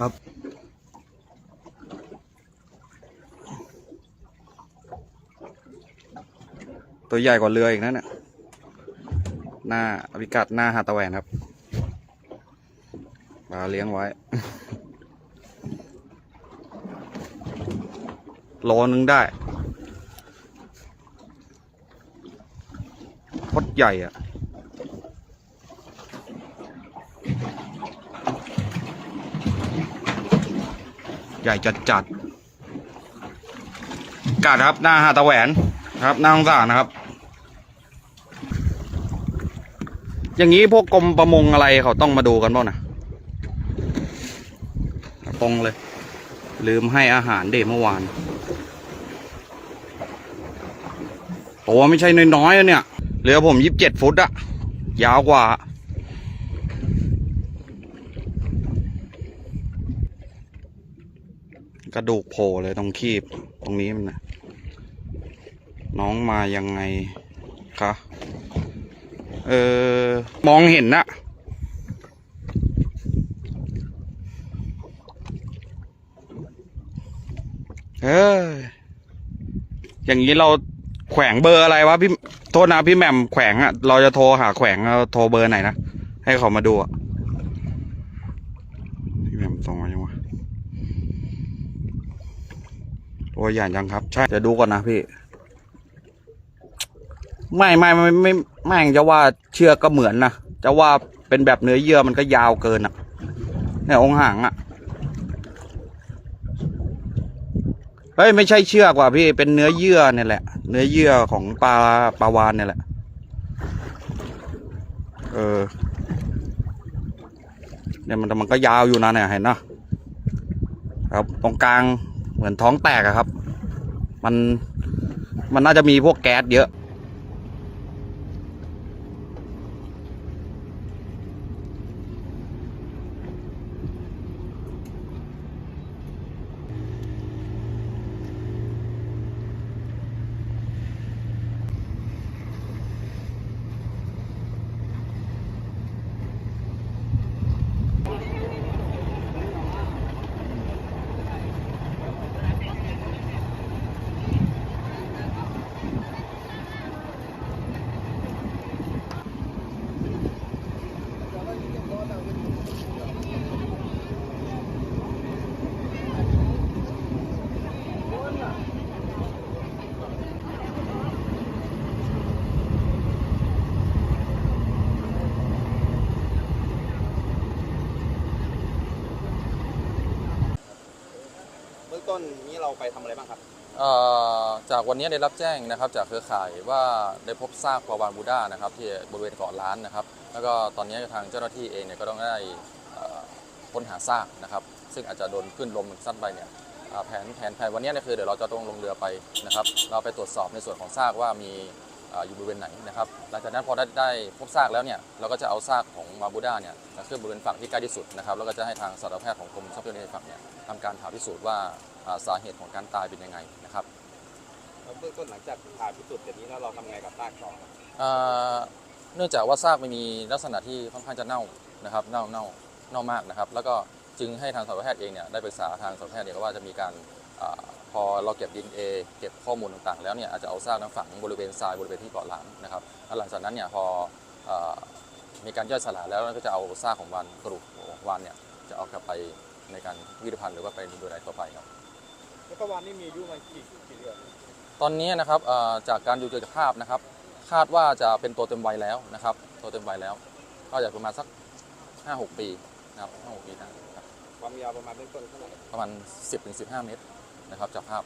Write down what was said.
ครับ ตัวใหญ่กว่าเรืออีกนั่นน่ะหน้าพิกัดหน้าหาตะแหวนครับมาเลี้ยงไว้ โลนึงได้พดใหญ่อะ ใหญ่จัดจัดๆกาดครับหน้าหาตะแหวนครับหน้าสงสานะครับ อย่างนี้พวกกรมประมงอะไรเขาต้องมาดูกันบ้างนะตรงเลย ลืมให้อาหารเด็เมื่อวานโอ้ไม่ใช่น้อยๆอะเนี่ยเรือผมยี่สิบเจ็ดฟุตอะยาวกว่า กระดูกโผล่เลยตรงคีบตรงนี้มันนะน้องมายังไงคะเออมองเห็นนะเอออย่างนี้เราแขวงเบอร์อะไรวะพี่โทษนะพี่แหม่มแขวงอะเราจะโทรหาแขวงเราโทรเบอร์ไหนนะให้เขามาดูอะพี่แหม่มส่งมายังวะ ตัวใหญ่ยังครับ ใช่ จะดูก่อนนะพี่ ไม่ไม่ไม่ไม่ไม่จะว่าเชือกก็เหมือนนะ จะว่าเป็นแบบเนื้อเยื่อมันก็ยาวเกินอะเนี่ยองหางอะ เฮ้ยไม่ใช่เชือกว่ะพี่ เป็นเนื้อเยื่อเนี่ยแหละ เนื้อเยื่อของปลาปลาวานเนี่ยแหละ เออเนี่ยมันมันก็ยาวอยู่นะเนี่ยเห็นนะครับตรงกลาง เหมือนท้องแตกอะครับ มันมันน่าจะมีพวกแก๊สเยอะ ต้นนี้เราไปทำอะไรบ้างครับจากวันนี้ได้รับแจ้งนะครับจากเครือข่ายว่าได้พบซากปลาวานบูด้านะครับที่บริเวณเกาะล้านนะครับ แล้วก็ตอนนี้ทางเจ้าหน้าที่เองเนี่ยก็ต้องได้ค้นหาซากนะครับ ซึ่งอาจจะโดนขึ้นลมซัดไปเนี่ยแผนแผนแผนวันนี้เนี่ยคือเดี๋ยวเราจะต้องลงเรือไปนะครับ เราไปตรวจสอบในส่วนของซากว่ามี อ่าอยู่บริเวณไหนนะครับหลังจากนั้นพอได้ได้พบซากแล้วเนี่ยเราก็จะเอาซากของวานบูด้าเนี่ยมาขึ้นบริเวณฝั่งที่ใกล้ที่สุดนะครับแล้วก็จะให้ทางสัตวแพทย์ของกรมทรัพยากรในฝั่งเนี่ยทำการผ่าพิสูจน์ว่าอ่าสาเหตุของการตายเป็นยังไงนะครับแล้วเบื้องต้นหลังจากผ่าพิสูจน์แบบนี้แล้วเราทำไงกับซากต่อครับอ่าเนื่องจากว่าซากไม่มีลักษณะที่ค่อนข้างจะเน่านะครับเน่าเน่าเน่ามากนะครับ แล้วก็จึงให้ทางสัตวแพทย์เองเนี่ยได้ปรึกษาทางสัตวแพทย์เนี่ยว่าจะมีการ อาพอเราเก็บดินเอเก็บข้อมูลต่างๆ แล้วเนี่ยอาจจะเอาซากนั้นฝังบริเวณทรายบริเวณที่เกาะล้างนะครับแล้วหลังจากนั้นเนี่ยพออามีการย่อยสลายแล้วก็จะเอาซากของวานกระดูกของวานเนี่ยจะเอากลับไปในการพิพิธภัณฑ์หรือว่าไปดูแลต่อไปครับแล้วก็วันนี้มีอายุมากี่กี่เดือนตอนนี้นะครับเอ่อจากการดูจากภาพนะครับ คาดว่าจะเป็นตัวเต็มวัยแล้วนะครับตัวเต็มวัยแล้ว ก็จะประมาณสัก 5-6 ปีนะครับ5-6 ปีนะครับความยาวประมาณเบื้องต้นเท่าไหร่ประมาณ 10-15 เมตร นะครับจากภาพ